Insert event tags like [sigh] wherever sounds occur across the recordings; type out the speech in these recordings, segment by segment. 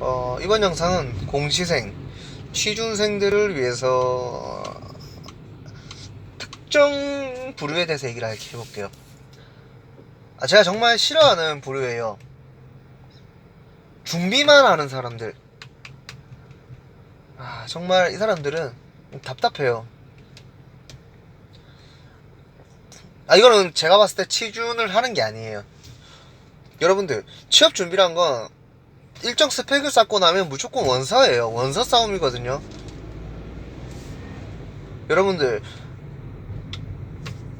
어, 이번 영상은 공시생, 취준생들을 위해서 특정 부류에 대해서 얘기를 해볼게요. 아, 제가 정말 싫어하는 부류예요. 준비만 하는 사람들. 아, 정말 이 사람들은 답답해요. 아, 이거는 제가 봤을 때 취준을 하는 게 아니에요. 여러분들, 취업 준비란 건 일정 스펙을 쌓고 나면 무조건 원서예요. 원서 싸움이거든요. 여러분들,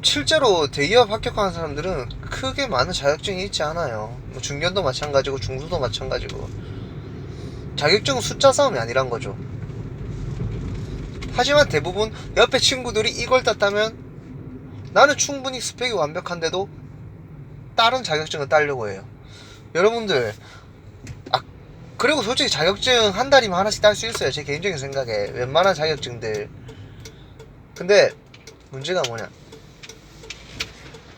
실제로 대기업 합격하는 사람들은 크게 많은 자격증이 있지 않아요. 뭐 중견도 마찬가지고 중수도 마찬가지고. 자격증은 숫자 싸움이 아니란 거죠. 하지만 대부분 옆에 친구들이 이걸 땄다면 나는 충분히 스펙이 완벽한데도 다른 자격증을 따려고 해요. 여러분들, 아, 그리고 솔직히 자격증 한 달이면 하나씩 딸 수 있어요. 제 개인적인 생각에. 웬만한 자격증들. 근데, 문제가 뭐냐.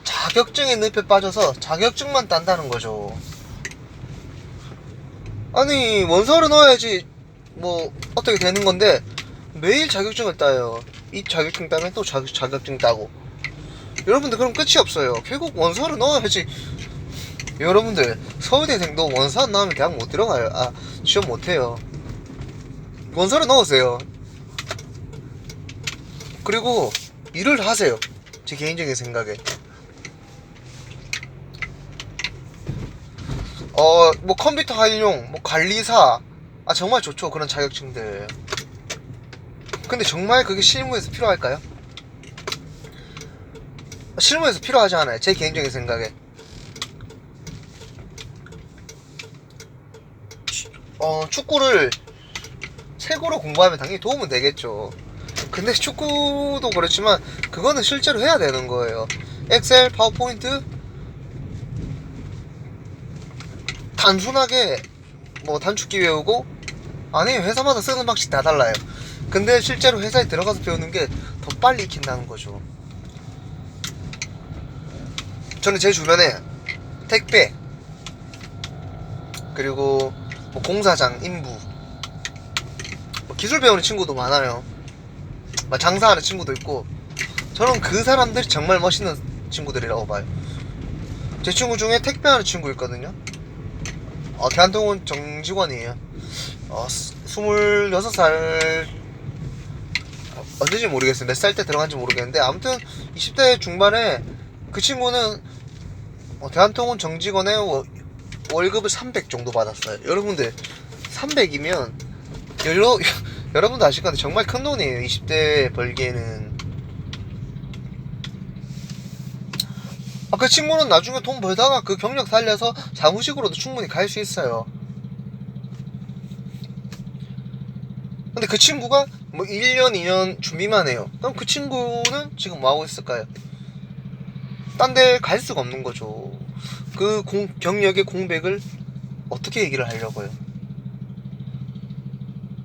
자격증의 늪에 빠져서 자격증만 딴다는 거죠. 아니, 원서를 넣어야지, 뭐, 어떻게 되는 건데, 매일 자격증을 따요. 이 자격증 따면 또 자, 자격증 따고. 여러분들, 그럼 끝이 없어요. 결국 원서를 넣어야지. 여러분들, 서울대생도 원서 안 나오면 대학 못 들어가요. 아, 시험 못 해요. 원서를 넣으세요. 그리고, 일을 하세요. 제 개인적인 생각에. 어, 뭐 컴퓨터 활용, 뭐 관리사, 아 정말 좋죠 그런 자격증들. 근데 정말 그게 실무에서 필요할까요? 실무에서 필요하지 않아요. 제 개인적인 생각에. 어, 축구를 최고로 공부하면 당연히 도움은 되겠죠. 근데 축구도 그렇지만 그거는 실제로 해야 되는 거예요. 엑셀, 파워포인트, 단순하게 뭐 단축키 외우고 아니 회사마다 쓰는 방식 다 달라요. 근데 실제로 회사에 들어가서 배우는 게 더 빨리 익힌다는 거죠. 저는 제 주변에 택배 그리고 뭐 공사장 인부 뭐 기술 배우는 친구도 많아요. 막 장사하는 친구도 있고 저는 그 사람들이 정말 멋있는 친구들이라고 봐요. 제 친구 중에 택배하는 친구 있거든요. 어, 대한통운 정직원이에요. 어, 26살, 언제인지 모르겠어요. 몇 살 때 들어간지 모르겠는데, 아무튼 20대 중반에 그 친구는 어, 대한통운 정직원의 워- 월급을 300 정도 받았어요. 여러분들, 300이면, 여러, [laughs] 여러분도 아실 건데 정말 큰 돈이에요. 20대 벌기에는. 아, 그 친구는 나중에 돈 벌다가 그 경력 살려서 사무직으로도 충분히 갈 수 있어요. 근데 그 친구가 뭐 1년, 2년 준비만 해요. 그럼 그 친구는 지금 뭐 하고 있을까요? 딴 데 갈 수가 없는 거죠. 그 공, 경력의 공백을 어떻게 얘기를 하려고요?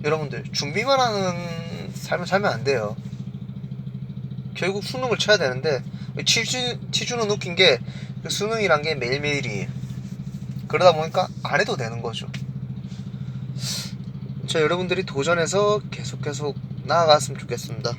여러분들, 준비만 하는 삶을 살면 안 돼요. 결국 수능을 쳐야 되는데, 치주, 치주는 웃긴 게, 그 수능이란 게 매일매일이에요. 그러다 보니까 안 해도 되는 거죠. 자, 여러분들이 도전해서 계속 계속 나아갔으면 좋겠습니다.